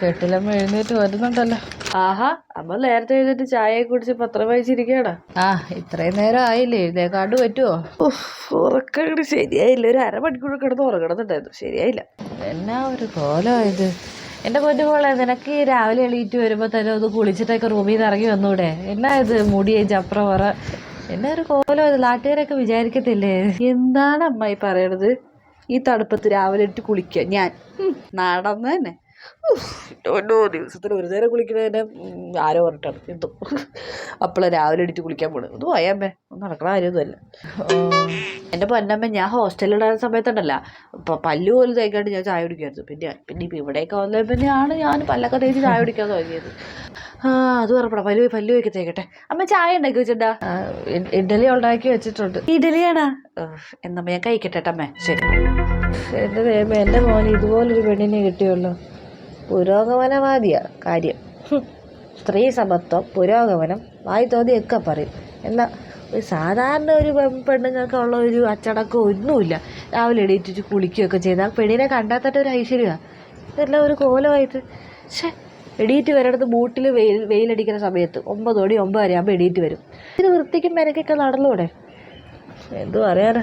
കെട്ടിലമ്മ എഴുന്നേറ്റ് വരുന്നുണ്ടല്ലോ. ആഹാ അമ്മ നേരത്തെ എഴുന്നേറ്റ് ചായ കുടിച്ച് പത്രം വായിച്ചിരിക്കണ ആ ഇത്രയും നേരം ആയില്ലേ? എഴുന്നേക്കാണ്ട് പറ്റുമോ ഉറക്കം ശരിയായില്ല. ഒരു അരമണിക്കൂർ കിടന്ന് ഉറങ്ങണമെന്നുണ്ടായിരുന്നു ശരിയായില്ല. എന്നാ ഒരു കോലമായത് എന്റെ പൊന്നു മോളെ നിനക്ക് ഈ രാവിലെ എണീറ്റ് വരുമ്പോൾ തന്നെ ഒന്ന് കുളിച്ചിട്ടൊക്കെ റൂമിൽ നിന്ന് ഇറങ്ങി വന്നൂടെ? എന്നാ ഇത് മുടിയെ ചപ്ര പറ എന്നാ ഒരു കോലം ഇത് നാട്ടുകാരൊക്കെ വിചാരിക്കത്തില്ലേ? എന്താണ് അമ്മായി പറയണത്? ഈ തണുപ്പത്ത് രാവിലെ ഇട്ട് കുളിക്കുക ഞാൻ. നടന്നു തന്നെ ഓരോ ദിവസത്തിൽ ഒരു നേരം കുളിക്കണതിനെ ആരോ പറഞ്ഞിട്ടാണ്. എന്തോ. അപ്പോളെ രാവിലെ എണീറ്റ് കുളിക്കാൻ പോണത് ഒന്ന് പോയാമ്മേ ഒന്ന് നടക്കണ കാര്യമൊന്നുമല്ല. എന്റെ പൊന്നമ്മ ഞാൻ ഹോസ്റ്റലിലുണ്ടായിരുന്ന സമയത്തുണ്ടല്ല. ഇപ്പം പല്ലു പോലും തേക്കാണ്ട് ഞാൻ ചായ കുടിക്കായിരുന്നു പിന്നെ പിന്നെ ഇപ്പം ഇവിടെയൊക്കെ വന്നത് പിന്നെയാണ് ഞാൻ പല്ലൊക്കെ തേച്ച് ചായ കുടിക്കാൻ തുടങ്ങിയത്. ആ അത് പറയപ്പെടാം പല്ല് പല്ലു വയ്ക്കി തേക്കട്ടെ. അമ്മ ചായ ഉണ്ടാക്കി വെച്ചിട്ടാ ഇഡലി ഉണ്ടാക്കി വെച്ചിട്ടുണ്ട്. ഇഡലിയാണാ? എന്നമ്മ ഞാൻ കഴിക്കട്ടെ അമ്മേ. ശരി. എന്റെ ദൈവമേ എന്റെ മോനെ ഇതുപോലൊരു പെണ്ണിനെ കിട്ടിയുള്ളൂ. പുരോഗമനവാദിയാ കാര്യം. സ്ത്രീ സമത്വം പുരോഗമനം വായി തോന്നിയൊക്കെ പറയും. എന്നാൽ ഒരു സാധാരണ ഒരു പെണ്ണുങ്ങൾക്കുള്ള പെണ്ണുങ്ങൾക്ക് ഒരു അച്ചടക്കം ഒന്നുമില്ല. രാവിലെ എണീറ്റിട്ട് കുളിക്കുകയൊക്കെ ചെയ്താൽ പെണ്ണിനെ കണ്ടാൽ തന്നെ ഒരു ഐശ്വര്യമാണ് ഇതെല്ലാം ഒരു കോലമായിട്ട്. ഷേ എണീറ്റ് വരണത് ബൂട്ടിൽ വെയിൽ വെയിലടിക്കുന്ന സമയത്ത് ഒമ്പത് മണി ഒമ്പതര ആകുമ്പോൾ എണീറ്റ് വരും. ഇത് വൃത്തിക്കും മെനക്കൊക്കെ നടന്നൂടെ? എന്തു പറയാനാ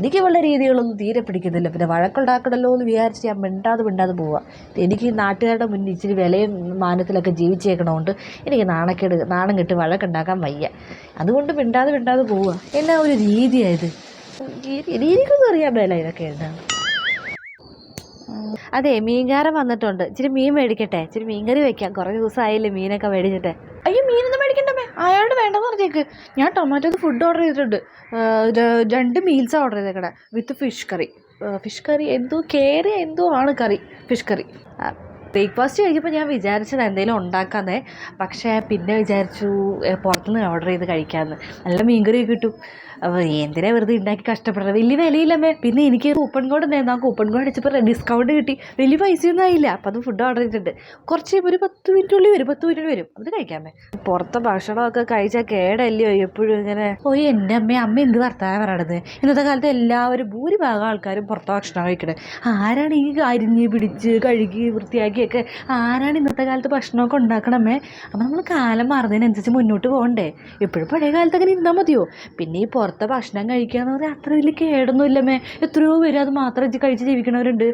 എനിക്ക് ഇവളുടെ രീതികളൊന്നും തീരെ പിടിക്കുന്നില്ല. പിന്നെ വഴക്കുണ്ടാക്കണല്ലോ എന്ന് വിചാരിച്ച് ഞാൻ മിണ്ടാതെ മിണ്ടാതെ പോവാം. എനിക്ക് നാട്ടുകാരുടെ മുന്നിൽ ഇച്ചിരി വിലയും മാനത്തിലൊക്കെ ജീവിച്ചേക്കണോണ്ട് എനിക്ക് നാണക്കേട് നാണം കെട്ട് വഴക്കുണ്ടാക്കാൻ വയ്യ. അതുകൊണ്ട് മിണ്ടാതെ മിണ്ടാതെ പോവുക എന്നാ ഒരു രീതിയായത്? രീതിക്കൊന്നും അറിയാൻ മേല ഇതൊക്കെ എന്താണ് അതെ മീൻകാരൻ വന്നിട്ടുണ്ട്. ഇച്ചിരി മീൻ മേടിക്കട്ടെ? ഇച്ചിരി മീൻകറി വെക്കാം. കുറേ ദിവസമായില്ലേ മീനൊക്കെ മേടിച്ചിട്ട്. അയ്യോ മീനൊന്നും അയാളോട് വേണ്ടെന്ന് പറഞ്ഞേക്ക്. ഞാൻ ടൊമാറ്റോ ഫുഡ് ഓർഡർ ചെയ്തിട്ടുണ്ട്. രണ്ട് meals order ചെയ്തേക്കട with fish curry fish curry എന്തോ കേറി എന്തോ ആണ് കറി ഫിഷ് കറി ബ്രേക്ക്ഫാസ്റ്റ് കഴിക്കുമ്പോൾ ഞാൻ വിചാരിച്ചത് എന്തെങ്കിലും ഉണ്ടാക്കാമെന്നേ പക്ഷേ പിന്നെ വിചാരിച്ചു പുറത്തുനിന്ന് ഓർഡർ ചെയ്ത് കഴിക്കാമെന്ന് നല്ല മീൻകറി കിട്ടും. അപ്പോൾ എന്തിനാ വെറുതെ ഉണ്ടാക്കി കഷ്ടപ്പെടുന്നത്? വലിയ വിലയില്ലമ്മേ പിന്നെ എനിക്ക് കൂപ്പൺ കോഡ് ഉണ്ടായിരുന്നു ആ കൂപ്പൺ കോഡ് അടിച്ചപ്പോൾ ഡിസ്കൗണ്ട് കിട്ടി. വലിയ പൈസയൊന്നും ആയില്ല. അപ്പോൾ അത് ഫുഡ് ഓർഡർ ചെയ്തിട്ടുണ്ട്. കുറച്ച് ഒരു പത്ത് മിനിറ്റുള്ളിൽ വരും. പത്ത് മിനിറ്റ് വരും. അത് കഴിക്കാമേ പുറത്തെ ഭക്ഷണമൊക്കെ കഴിച്ചാൽ കേടല്ലയോ എപ്പോഴും ഇങ്ങനെ. ഓ എന്റെ അമ്മ അമ്മ എന്ത് വർത്താനം പറയണത്? ഇന്നത്തെ കാലത്ത് എല്ലാവരും ഭൂരിഭാഗം ആൾക്കാരും പുറത്തെ ഭക്ഷണം കഴിക്കണത് ആരാണ് ഈ അരിഞ്ഞ് പിടിച്ച് കഴുകി വൃത്തിയാക്കിയൊക്കെ ആരാണ് ഇന്നത്തെ കാലത്ത് ഭക്ഷണമൊക്കെ ഉണ്ടാക്കണമേ? അപ്പം നമ്മൾ കാലം മാറുന്നതിനനുസരിച്ച് മുന്നോട്ട് പോകണ്ടേ? എപ്പോഴും പഴയ കാലത്ത് അങ്ങനെ ഇരുന്നാൽ മതിയോ? പിന്നെ ഈ പുറത്തെ ഭക്ഷണം കഴിക്കുക എന്ന് പറഞ്ഞാൽ അത്ര വലിയ കേടൊന്നും ഇല്ലമ്മേ എത്രയോ പേര് അത് മാത്രം കഴിച്ച് ജീവിക്കണവരുണ്ട്.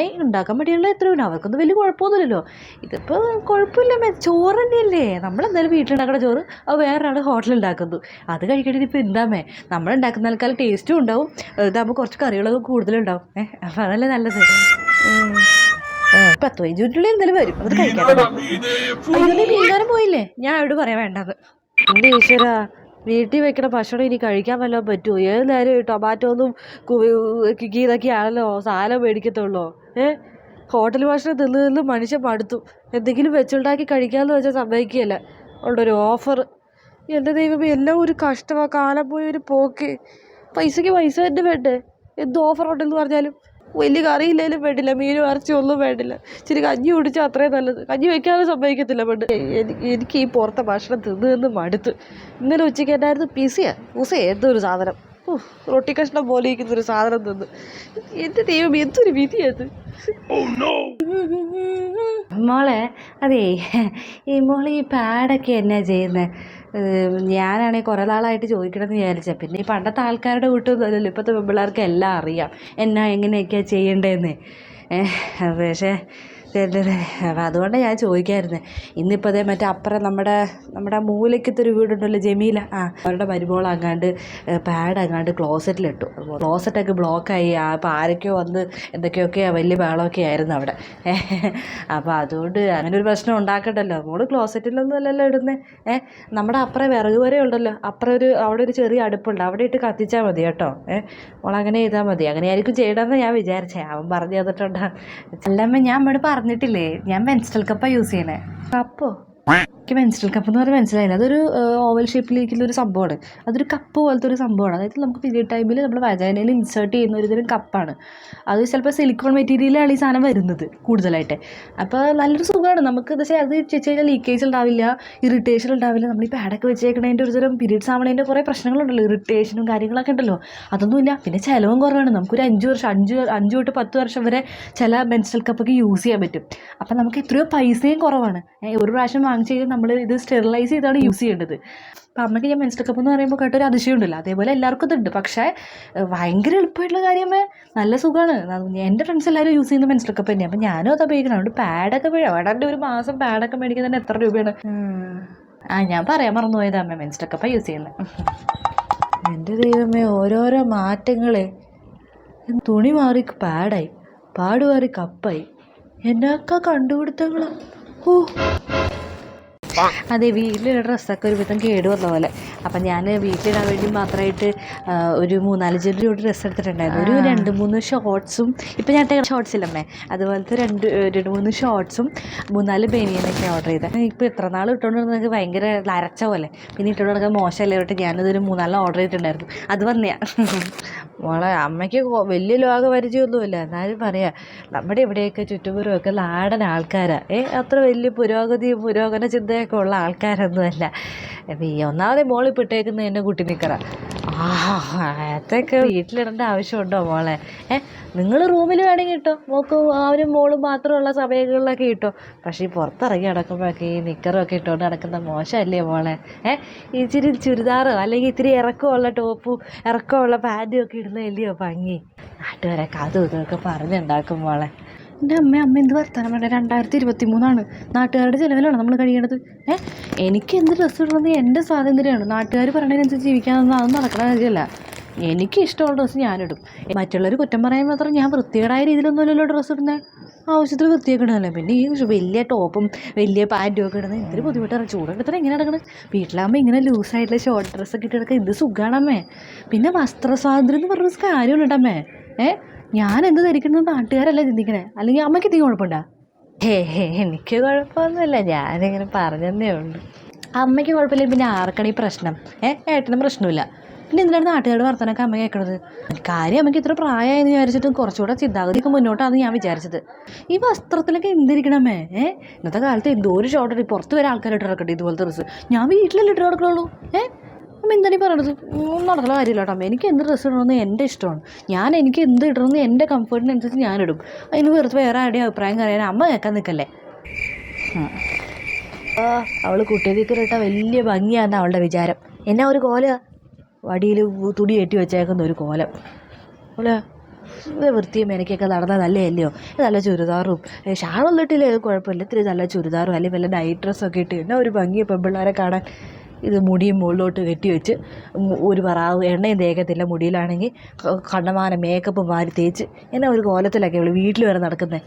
ഏയ് ഉണ്ടാക്കാൻ വേണ്ടിയുള്ള എത്രയോ അവർക്കൊന്നും വലിയ കുഴപ്പമൊന്നുമില്ലല്ലോ. ഇതിപ്പോൾ കുഴപ്പമില്ലമ്മേ ചോറ് തന്നെയല്ലേ. നമ്മളെന്തായാലും വീട്ടിലുണ്ടാക്കുന്ന ചോറ് അത് വേറൊരാൾ ഹോട്ടലിൽ ഉണ്ടാക്കുന്നു അത് കഴിക്കേണ്ടത് ഇപ്പോൾ എന്താമേ? ആൾക്കാർ ടേസ്റ്റും ഉണ്ടാവും. ഇതാകുമ്പോൾ കുറച്ച് കറികളൊക്കെ കൂടുതലുണ്ടാവും. ഏഹ് അപ്പോൾ അതല്ലേ നല്ലത് പത്ത് പതിനഞ്ച് മിനിറ്റുള്ളിൽ എന്തായാലും വരും അത് കഴിക്കാം മീൻകാരം പോയില്ലേ? ഞാൻ അവിടെ പറയാൻ വേണ്ടത്. എന്റെ ഈശ്വര വീട്ടിൽ വെക്കണ ഭക്ഷണം ഇനി കഴിക്കാൻ വല്ലതും പറ്റുമോ? ഏത് നേരം ടൊമാറ്റോ ഒന്നും ഇതൊക്കെ ആണല്ലോ സാധനം മേടിക്കത്തുള്ളൂ? ഏ? ഹോട്ടൽ ഭക്ഷണം തിന്ന് തിന്ന് മനുഷ്യൻ മടുത്തു. എന്തെങ്കിലും വെച്ചുണ്ടാക്കി കഴിക്കാമെന്ന് വെച്ചാൽ സമ്മതിക്കുകയല്ല. ഉള്ളൊരു ഓഫർ എന്റെ ദൈവമേ എല്ലാം ഒരു കഷ്ടമാണ് കാലം പോയി ഒരു പോക്ക്. പൈസയ്ക്ക് പൈസ തന്നെ വേണ്ടേ? എന്ത് ഓഫർ ഉണ്ടെന്ന് പറഞ്ഞാലും? വലിയ കറിയില്ലെങ്കിലും വേണ്ടില്ല. മീനും ഇറച്ചിയും ഒന്നും വേണ്ടില്ല. ഇച്ചിരി കഞ്ഞി കുടിച്ചാൽ അത്രയും നല്ലത്. കഞ്ഞി വെക്കാനും സമ്മതിക്കത്തില്ല പണ്ട്. എനിക്ക് ഈ പുറത്തെ ഭക്ഷണം തിന്ന് തിന്ന് മടുത്ത്. ഇന്നലെ ഉച്ചയ്ക്ക് എന്നായിരുന്നു? പിസിയാ ഉസ എന്തൊരു സാധനം. റൊട്ടി കഷ്ണം പോലെ ഇരിക്കുന്ന ഒരു സാധനം തിന്ന്. എന്റെ ദൈവം എന്തൊരു വിധിയത്? മോളെ അതേ ഈ മോളെ ഈ പാടൊക്കെ എന്നാ ചെയ്യുന്നത് ഞാനാണെങ്കിൽ കുറേ നാളായിട്ട് ചോദിക്കണമെന്ന് വിചാരിച്ചത് പിന്നെ ഈ പണ്ടത്തെ ആൾക്കാരുടെ കൂട്ടൊന്നുമല്ലല്ലോ ഇപ്പോഴത്തെ പെൺപിള്ളേർക്ക് എല്ലാം അറിയാം. എന്നാ എങ്ങനെയൊക്കെയാണ് ചെയ്യേണ്ടതെന്ന് പക്ഷേ അപ്പം അതുകൊണ്ടാണ് ഞാൻ ചോദിക്കായിരുന്നത് ഇന്നിപ്പോൾ അതേ മറ്റേ അപ്പുറം നമ്മുടെ നമ്മുടെ മൂലയ്ക്കത്തെ ഒരു വീടുണ്ടല്ലോ ജമീല. ആ അവരുടെ മരുമോൾ അങ്ങാണ്ട് പാഡ് അങ്ങാണ്ട് ക്ലോസറ്റിലിട്ടു ക്ലോസറ്റൊക്കെ ബ്ലോക്കായി അപ്പോൾ ആരൊക്കെയോ വന്ന് എന്തൊക്കെയൊക്കെ വലിയ ബഹളമൊക്കെ ആയിരുന്നു അവിടെ. അപ്പോൾ അതുകൊണ്ട് അങ്ങനെ ഒരു പ്രശ്നം ഉണ്ടാക്കണ്ടല്ലോ. മോൾ ക്ലോസറ്റിലൊന്നും അല്ലല്ലോ ഇടുന്നത് ഏ നമ്മുടെ അപ്പുറം വിറക് വരെ ഉണ്ടല്ലോ. അപ്പുറം ഒരു അവിടെ ഒരു ചെറിയ അടുപ്പുണ്ട്. അവിടെ ഇട്ട് കത്തിച്ചാൽ മതി കേട്ടോ. ഏ മോളങ്ങനെ ചെയ്താൽ മതി. അങ്ങനെ ആയിരിക്കും ചെയ്യണമെന്ന് ഞാൻ വിചാരിച്ചേ. അവൻ പറഞ്ഞു തന്നിട്ടുണ്ട്. അല്ലമ്മ ഞാൻ ഇവിടെ പറഞ്ഞിട്ടില്ലേ? ഞാൻ മെൻസ്ട്രൽ കപ്പാ യൂസ് ചെയ്യണേ. കപ്പോ എനിക്ക് മെൻസ്ട്രൽ കപ്പ് എന്ന് പറഞ്ഞാൽ മനസ്സിലായില്ല. അതൊരു ഓവൽ ഷേപ്പിലിരിക്കുന്ന ഒരു സംഭവമാണ്. അതൊരു കപ്പ് പോലത്തെ ഒരു സംഭവമാണ്. അതായത് നമുക്ക് പീരിയഡ് ടൈമിൽ നമ്മൾ വജാനയിൽ ഇൻസേർട്ട് ചെയ്യുന്ന ഒരു തരം കപ്പാണ് അത് ചിലപ്പോൾ സിലിക്കോൺ മെറ്റീരിയലാണ് ഈ സാധനം വരുന്നത് കൂടുതലായിട്ട്. അപ്പോൾ നല്ലൊരു സുഖമാണ്. നമുക്ക് എന്താ വെച്ചാൽ അത് വെച്ച് കഴിഞ്ഞാൽ ലീക്കേജ് ഉണ്ടാവില്ല ഇറിറ്റേഷൻ ഉണ്ടാവില്ല. നമ്മൾ ഈ പാഡൊക്കെ വെച്ചേക്കണതിന്റെ ഒരു തരം പീരീഡ്സ് ആവണതിന്റെ കുറേ പ്രശ്നങ്ങളുണ്ടല്ലോ. ഇറിറ്റേഷനും കാര്യങ്ങളൊക്കെ ഉണ്ടല്ലോ. അതൊന്നുമില്ല. പിന്നെ ചിലവും കുറവാണ്. നമുക്കൊരു അഞ്ച് വർഷം അഞ്ച് അഞ്ച് തൊട്ട് പത്ത് വർഷം വരെ ചില മെൻസ്ട്രൽ കപ്പൊക്കെ യൂസ് ചെയ്യാൻ പറ്റും. അപ്പം നമുക്ക് എത്രയോ പൈസയും കുറവാണ്. ഒരു പ്രാവശ്യം വാങ്ങിച്ചു കഴിഞ്ഞാൽ നമ്മൾ ഇത് സ്റ്റെറിലൈസ് ചെയ്താണ് യൂസ് ചെയ്യേണ്ടത്. അപ്പം അമ്മയ്ക്ക് ഞാൻ മെൻസ്റ്റർ കപ്പ് എന്ന് പറയുമ്പോൾ കേട്ടൊരു അതിശയമുണ്ടല്ലോ അതേപോലെ എല്ലാവർക്കും ഇതുണ്ട്. പക്ഷേ ഭയങ്കര എളുപ്പമായിട്ടുള്ള കാര്യമേ നല്ല സുഖമാണ് എന്റെ ഫ്രണ്ട്സ് എല്ലാവരും യൂസ് ചെയ്യുന്ന മെൻസ്റ്റർ കപ്പ് തന്നെയാണ് അപ്പം ഞാനും അത് ഉപയോഗിക്കണം. അതുകൊണ്ട് പാഡൊക്കെ വേടാണ്ട് ഒരു മാസം പാഡൊക്കെ മേടിക്കാൻ തന്നെ എത്ര രൂപയാണ്? ആ ഞാൻ പറയാൻ മറന്നു പോയത് അമ്മ മെൻസ്റ്റർ കപ്പാണ് യൂസ് ചെയ്യുന്നത് എന്റെ ദൈവമേ ഓരോരോ മാറ്റങ്ങളെ. തുണി മാറി പാഡായി. പാട് മാറി കപ്പായി. എന്നൊക്കെ കണ്ടുപിടുത്തങ്ങൾ ഓ അതെ വീട്ടിലുള്ള ഡ്രസ്സൊക്കെ ഒരുവിധം കേട് വന്ന പോലെ. അപ്പം ഞാൻ വീട്ടിലിടാൻ വേണ്ടി മാത്രമായിട്ട് ഒരു മൂന്നാൽ ജോഡി ഡ്രസ്സ് എടുത്തിട്ടുണ്ടായിരുന്നു. ഒരു രണ്ട് മൂന്ന് ഷോർട്സും ഇപ്പം ഞാൻ ഷോർട്സ് ഇല്ലമ്മേ. അതുപോലത്തെ രണ്ട് രണ്ട് മൂന്ന് ഷോർട്സും മൂന്നാൽ ബനിയനൊക്കെ ഓർഡർ ചെയ്തത് ഇപ്പോൾ ഇത്ര നാൾ ഇട്ടുകൊണ്ട് നടന്നത് ഭയങ്കര അരച്ച പോലെ. പിന്നെ ഇട്ടുകൊണ്ട് നടക്കാൻ മോശമല്ലേ പറഞ്ഞിട്ട് ഞാനതൊരു മൂന്നാൽ ഓർഡർ ചെയ്തിട്ടുണ്ടായിരുന്നു. അത് വന്നെയാ മോളെ അമ്മയ്ക്ക് വലിയ ലോക പരിചയമൊന്നുമില്ല. എന്നാലും പറയാം നമ്മുടെ ഇവിടെയൊക്കെ ചുറ്റുപുറമൊക്കെ നാടൻ ആൾക്കാരാണ് ഏ അത്ര വലിയ പുരോഗതി പുരോഗമന ചിന്തയൊക്കെ ഉള്ള ആൾക്കാരൊന്നുമല്ല. ഈ ഒന്നാമതെ മോളിൽ പെട്ടേക്കുന്നത് എന്നെ കുട്ടി നിൽക്കറ അതൊക്കെ വീട്ടിലിടേണ്ട ആവശ്യമുണ്ടോ മോളെ? ഏ നിങ്ങൾ റൂമിൽ വേണമെങ്കിൽ ഇട്ടോ. മോക്ക് അവനും മോളും മാത്രമുള്ള സമയങ്ങളിലൊക്കെ ഇട്ടോ. പക്ഷേ ഈ പുറത്തിറങ്ങി നടക്കുമ്പോഴൊക്കെ ഈ നിക്കറൊക്കെ ഇട്ടുകൊണ്ട് നടക്കുന്ന മോശമല്ലേ മോളെ? ഏ ഇച്ചിരി ചുരിദാറോ അല്ലെങ്കിൽ ഇത്തിരി ഇറക്കമുള്ള ടോപ്പും ഇറക്കമുള്ള പാന്റും ഒക്കെ ഇടുന്നതല്ലയോ ഭംഗി നാട്ടുകാരൊക്കെ അതും ഇതൊക്കെ പറഞ്ഞുണ്ടാക്കും മോളെ. എന്റെ അമ്മ അമ്മ എന്ത് വർത്താനം പറഞ്ഞ? രണ്ടായിരത്തി ഇരുപത്തി മൂന്നാണ് നാട്ടുകാരുടെ ചിലവിലാണ് നമ്മൾ കഴിയണത്? ഏ എനിക്ക് എന്ത് ഡ്രസ്സ് ഇടണമെന്ന് എന്റെ സ്വാതന്ത്ര്യമാണ്. നാട്ടുകാർ പറയുന്നതിനനുസരിച്ച് ജീവിക്കാനൊന്നും അതൊന്നും നടക്കണ കാര്യമല്ല. എനിക്ക് ഇഷ്ടമുള്ള ഡ്രസ്സ് ഞാനിടും. മറ്റുള്ളവർ കുറ്റം പറയാൻ മാത്രം ഞാൻ വൃത്തികേടായ രീതിയിലൊന്നുമല്ലല്ലോ ഡ്രസ്സ് ഇടുന്നത് ആവശ്യത്തിന് വൃത്തിയൊക്കെ ഇടുന്നല്ലോ പിന്നെ ഈ വലിയ ടോപ്പും വലിയ പാന്റും ഒക്കെ ഇടുന്നത് എന്തൊരു ബുദ്ധിമുട്ടാണ്. ചൂടെടുത്തിട്ട് എങ്ങനെ നടക്കുന്നത് വീട്ടിലാകുമ്പോൾ ഇങ്ങനെ ലൂസായിട്ടുള്ള ഷോർട്ട് ഡ്രസ്സൊക്കെ ഇട്ട് കിടക്കുക എന്ത് സുഖമാണമ്മേ പിന്നെ വസ്ത്ര സ്വാതന്ത്ര്യം എന്ന് പറഞ്ഞ കാര്യമുണ്ട് അമ്മേ. ഞാൻ എന്ത് ധരിക്കുന്നത് നാട്ടുകാരല്ല ചിന്തിക്കണേ? അല്ലെങ്കിൽ അമ്മയ്ക്ക് എന്തെങ്കിലും കുഴപ്പമുണ്ടോ? ഹേ ഹേ എനിക്ക് കുഴപ്പമൊന്നുമില്ല. ഞാനിങ്ങനെ പറഞ്ഞതേ ഉള്ളൂ. അമ്മയ്ക്ക് കുഴപ്പമില്ല പിന്നെ ആർക്കാണ് ഈ പ്രശ്നം? ഏ ഏട്ടനും പ്രശ്നമില്ല പിന്നെ എന്തിനാണ് നാട്ടുകാരുടെ വർത്തനമൊക്കെ അമ്മ കേൾക്കണത്? കാര്യം അമ്മയ്ക്ക് ഇത്ര പ്രായമായെന്ന് വിചാരിച്ചിട്ടും കുറച്ചുകൂടെ ചിന്താഗതിക്ക് മുന്നോട്ടാണെന്ന് ഞാൻ വിചാരിച്ചത്. ഈ വസ്ത്രത്തിലൊക്കെ എന്തിരിക്കണമേ ഏ ഇന്നത്തെ കാലത്ത് എന്തോ ഒരു ഷോർട്ട് പുറത്ത് വരെ ആൾക്കാർ ഇട്ട് കിടക്കട്ടെ ഇതുപോലത്തെ ഡ്രസ്സ്. ഞാൻ വീട്ടിലല്ലേ ഇട്ട് കിടക്കുള്ളൂ ഏ അമ്മ എന്താണ് ഈ പറയണത് നടക്കുന്ന കാര്യമില്ല കേട്ടോ എനിക്ക് എന്ത് ഡ്രസ്സ് ഇടണമെന്ന് എന്റെ ഇഷ്ടമാണ്. ഞാൻ എനിക്ക് എന്ത് ഇടണമെന്ന് എന്റെ കംഫർട്ടിനനുസരിച്ച് ഞാനിടും അതിന് വെറുതെ വേറെ ആരുടെയും അഭിപ്രായം പറയാൻ അമ്മ കേൾക്കാൻ നിൽക്കല്ലേ? ആ. അവൾ കുട്ടികൾക്ക് ഇട്ട വലിയ ഭംഗിയാണെന്ന് അവളുടെ വിചാരം. എന്നാ ഒരു കോല? വടിയിൽ തുടി കെട്ടി വെച്ചേക്കുന്ന ഒരു കോലം. അവൾ വൃത്തിയും മെനക്കൊക്കെ നടന്നാൽ നല്ലേ അല്ലയോ നല്ല ചുരിദാറും. ഷാളൊന്നും ഇട്ടില്ലേ? കുഴപ്പമില്ല. ഇത്തിരി നല്ല ചുരിദാറും അല്ലെങ്കിൽ വല്ല നൈറ്റ് ഡ്രസ്സൊക്കെ ഇട്ട്. എന്നാ ഒരു ഭംഗി പെൺപിള്ളേരെ കാണാൻ. ഇത് മുടിയും മുകളിലോട്ട് കെട്ടി വെച്ച് ഒരു പറാവ് എണ്ണയും തേക്കത്തില്ല മുടിയിലാണെങ്കിൽ കണ്ണമാനം മേക്കപ്പ് മാറി തേച്ച് എന്നെ ഒരു കോലത്തിലൊക്കെ ഉള്ളു വീട്ടിൽ വരെ നടക്കുന്നത്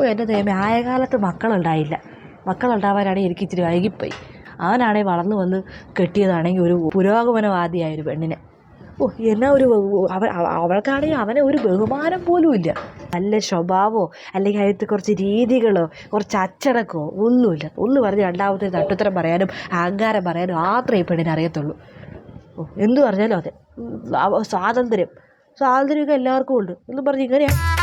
ഓ എന്റെ തേമ ആയ കാലത്ത് മക്കളുണ്ടായില്ല. മക്കളുണ്ടാവാനാണെങ്കിൽ എനിക്ക് ഇച്ചിരി വൈകിപ്പോയി. അവനാണെങ്കിൽ വളർന്നു വന്ന് കെട്ടിയതാണെങ്കിൽ ഒരു പുരോഗമനവാദിയായ ഒരു പെണ്ണിനെ. ഓ എന്നാ ഒരു അവ അവ- അവൾക്കാണെങ്കിൽ അവനെ ഒരു ബഹുമാനം പോലും ഇല്ല. നല്ല സ്വഭാവമോ അല്ലെങ്കിൽ അതിനകത്ത് കുറച്ച് രീതികളോ കുറച്ച് അച്ചടക്കമോ ഒന്നുമില്ല. ഒന്ന് പറഞ്ഞ് രണ്ടാമത്തെ തട്ടുത്തരം പറയാനും അഹങ്കാരം പറയാനും മാത്രമേ പെണ്ണിനെ അറിയത്തുള്ളൂ. എന്തു പറഞ്ഞാലും അതെ. സ്വാതന്ത്ര്യം. സ്വാതന്ത്ര്യമൊക്കെ എല്ലാവർക്കും ഉണ്ട്. എന്ന് പറഞ്ഞ് ഇങ്ങനെയാണ്